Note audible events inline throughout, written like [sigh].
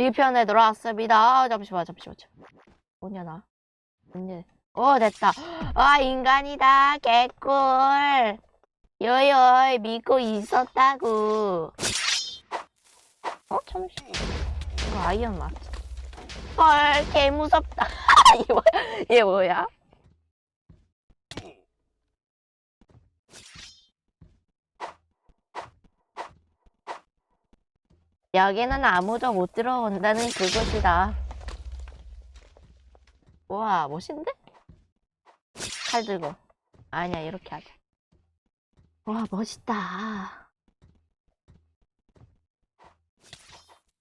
2편에 돌아왔습니다. 잠시만, 잠시만. 잠시만. 뭐냐, 나? 뭐냐. 오, 됐다. 아, 인간이다. 개꿀. 요요, 믿고 있었다고. 어, 잠시. 이거 아이언 맞지? 헐, 개 무섭다. [laughs] 얘 뭐야? 얘 뭐야? 여기는 아무도 못 들어온다는 그곳이다. 우와, 멋있는데? 칼 들고. 아니야, 이렇게 하자. 와, 멋있다.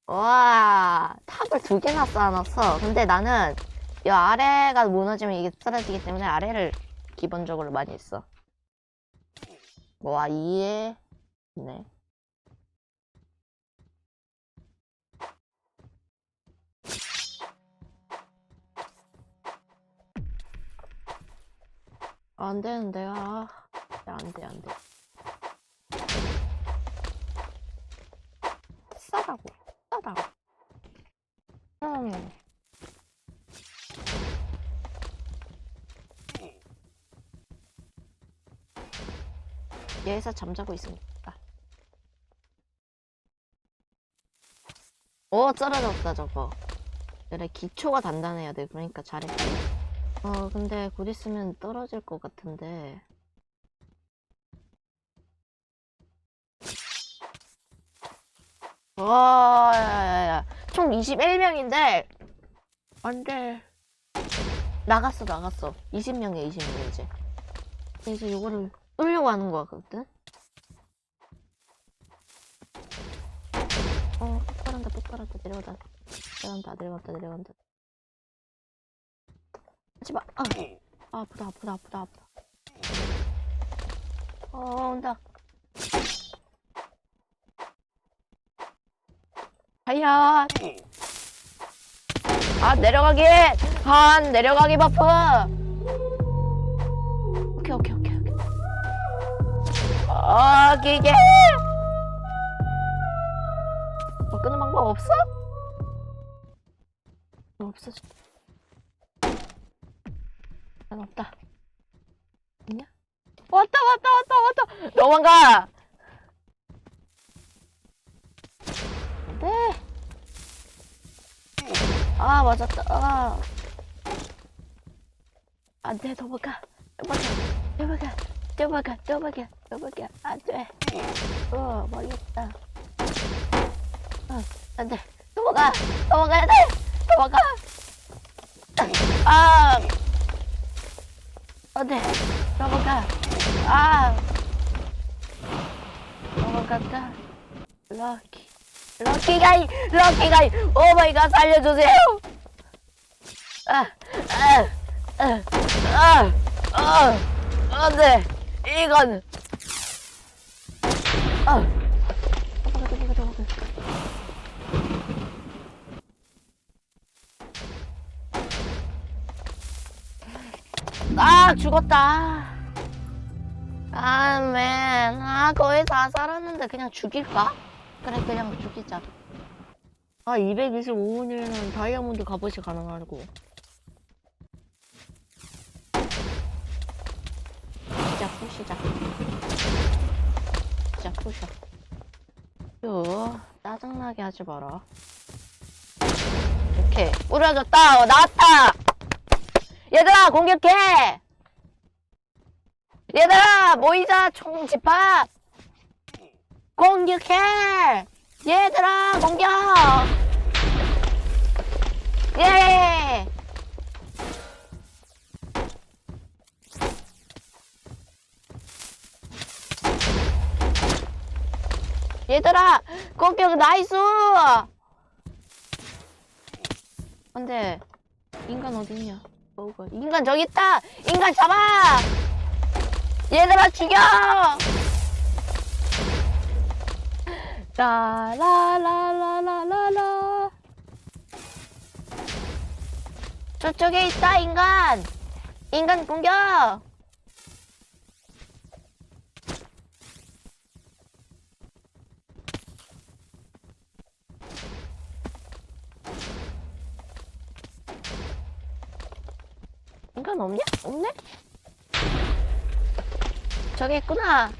와, 탑을 두 개나 쌓아놨어. 근데 나는 이 아래가 무너지면 이게 쓰러지기 때문에 아래를 기본적으로 많이 했어. 와, 이해. 네. 안 되는데, 아. 안 돼, 안 돼. 싸다고, 싸다고. 음. 얘에서 잠자고 있습니다. 오, 떨어졌다, 저거. 그래, 기초가 단단해야 돼. 그러니까 잘했지. 어, 근데 곧 있으면 떨어질 것 같은데. 와, 야야야. 총 21명인데, 안 돼. 나갔어, 나갔어. 20명이야, 20명, 이제. 이제 이거를 끌려고 하는 거 같거든? 어, 폭발한다, 폭발한다, 내려간다. 내려간다, 내려간다, 내려간다. 하지 마. 아, 아, 아프다, 아프다, 아프다, 아프다. 어, 온다. 하야. 아, 내려가기. 한, 내려가기 버프. 오케이, 오케이, 오케이, 오케이. 아, 기계. 뭐 끄는 방법 없어? 없어져. 난 없다. 있냐? 왔다, 왔다, 왔다, 왔다. 도망가. 네. 아, 맞았다. 아. 안 돼, 도망가. 도망가. 도망가. 도망가. 도망가. 도망가. 안 돼. 어, 망했다. 어, 안 돼. 도망가. 도망가야 돼. 도망가. 아. 안 돼. 넘어가. 아. 넘어갔다. 럭키. 럭키 가이. 럭키 가이. 오 마이 갓 살려주세요. 아. 아. 아. 아. 아. 안 돼. 이건. 아. 넘어가, 넘어가, 넘어가. 아 죽었다. 아맨. 아 거의 다 살았는데 그냥 죽일까? 그래 그냥 죽이자 아 225분이면 다이아몬드 갑옷이 가능하고. 시작 푸시작 시작 푸셔. 요 짜증나게 하지 마라. 오케이. 뿌려졌다. 어, 나왔다 얘들아 공격해. 얘들아 모이자 총 집합. 공격해. 얘들아 공격. 예. 얘들아 공격 나이스. 안돼 인간 어딨냐 뭐가 인간 저기 있다! 인간 잡아! 얘들아 죽여! 라라라라라라라. 저쪽에 있다 인간! 인간 공격 인간 없냐? 없네? 저기 있구나.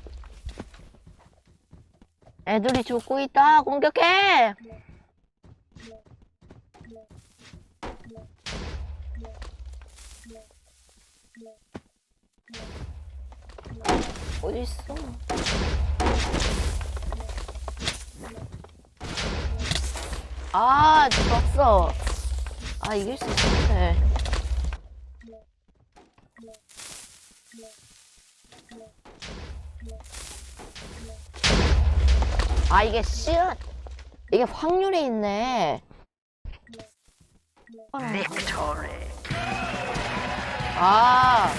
애들이 죽고 있다. 공격해. 어디 있어? 아, 죽었어. 아, 이길 수 있었는 아, 이게 씨 이게 확률이 있네. 아.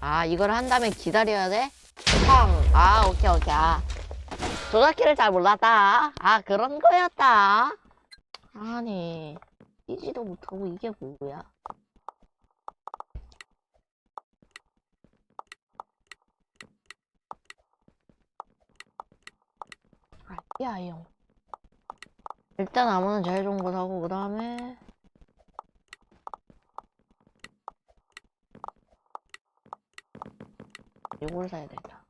아, 이걸 한 다음에 기다려야 돼? 팡. 아, 오케이, 오케이. 아. 조작키를 잘 몰랐다. 아, 그런 거였다. 아니, 뛰지도 못하고 이게 뭐야. 야, 이 형. 일단 아무는 제일 좋은 거 사고, 그 다음에. 이걸 사야 되겠다.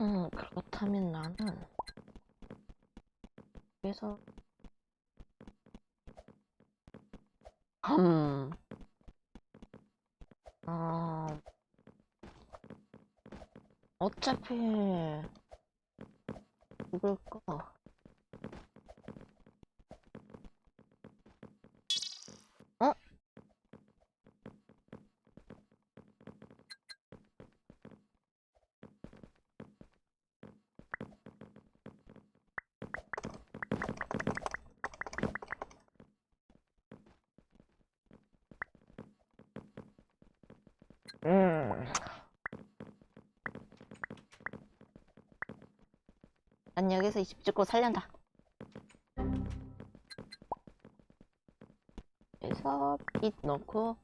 음, 그렇다면 나는 그래서 음, 아, 어차피 누굴까? 어? 음. 난 여기서 20 찍고 살련다. 그래서 빛 넣고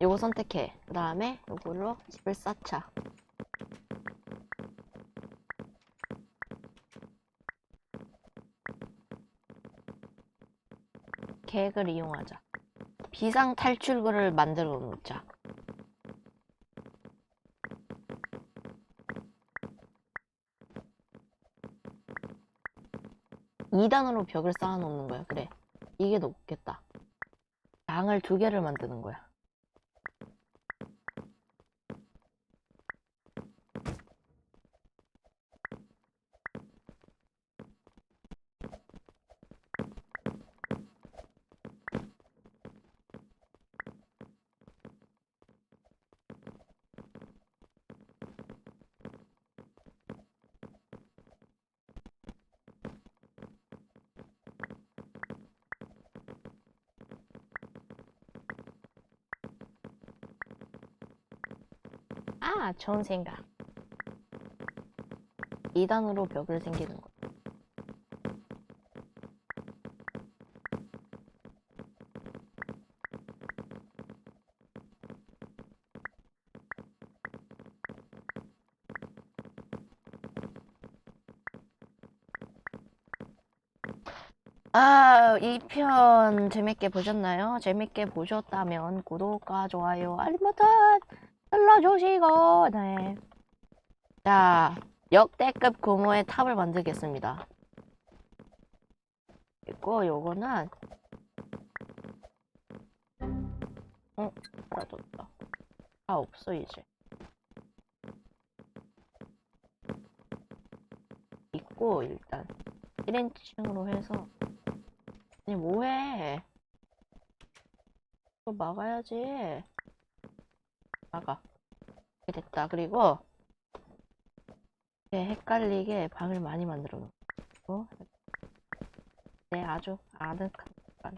요거 선택해. 그 다음에 요걸로 집을 쌓자. 계획을 이용하자. 비상 탈출구를 만들어 놓자. 2단으로 벽을 쌓아 놓는 거야. 그래. 이게 높겠다. 방을 두 개를 만드는 거야. 아, 좋은 생각. 2단으로 벽을 생기는 거. 아, 이 편 재밌게 보셨나요? 재밌게 보셨다면 구독과 좋아요, 알림 버튼 눌러주시고, 네. 자, 역대급 규모의 탑을 만들겠습니다. 있고, 요거는, 어, 사라졌다. 아, 없어, 이제. 있고, 일단, 1인칭으로 해서, 아니, 뭐해? 이거 막아야지. 막아. 이렇게 됐다. 그리고 이렇게 헷갈리게 방을 많이 만들어 놓고 네, 아주 아늑한 방.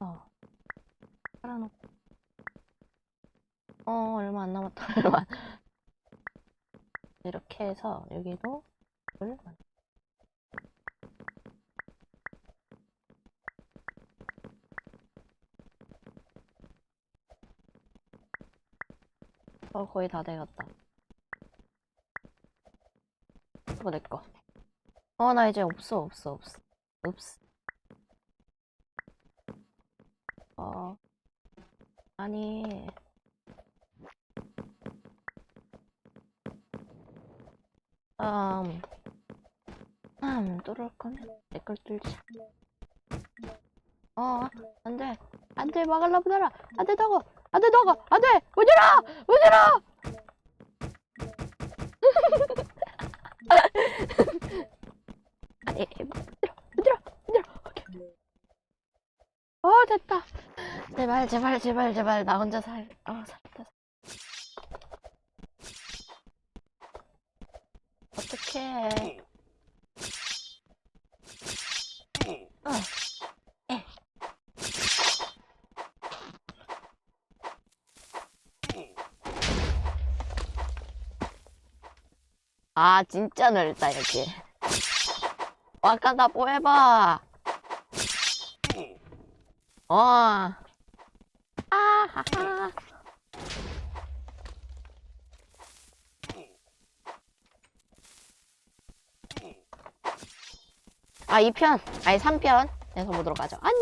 어. 깔아놓고 어, 얼마 안 남았다. [laughs] 얼마. 안- 이렇게 해서 여기도 을 만- 어, 거의 다 돼갔다. 이거 내 거. 어, 나 이제 없어, 없어, 없어. 없어. 어. 아니. 음. 음, 뚫을 거면 내 걸 뚫자. 어, 안 돼. 안 돼, 막으려 보내라. 안 된다고. 안 된다고. 안 돼. 문 열어! 문 열어! 아니, 문 열어. 오케이. 어, 됐다. 제발, 제발, 제발, 제발. 나 혼자 살, 어, 살았다. 어떡해. 어. 에. 아, 진짜 넓다, 여기. 나 뽀해봐. 어. 아하하. 아, 2편. 아니, 3편에서 보도록 하죠. 안녕.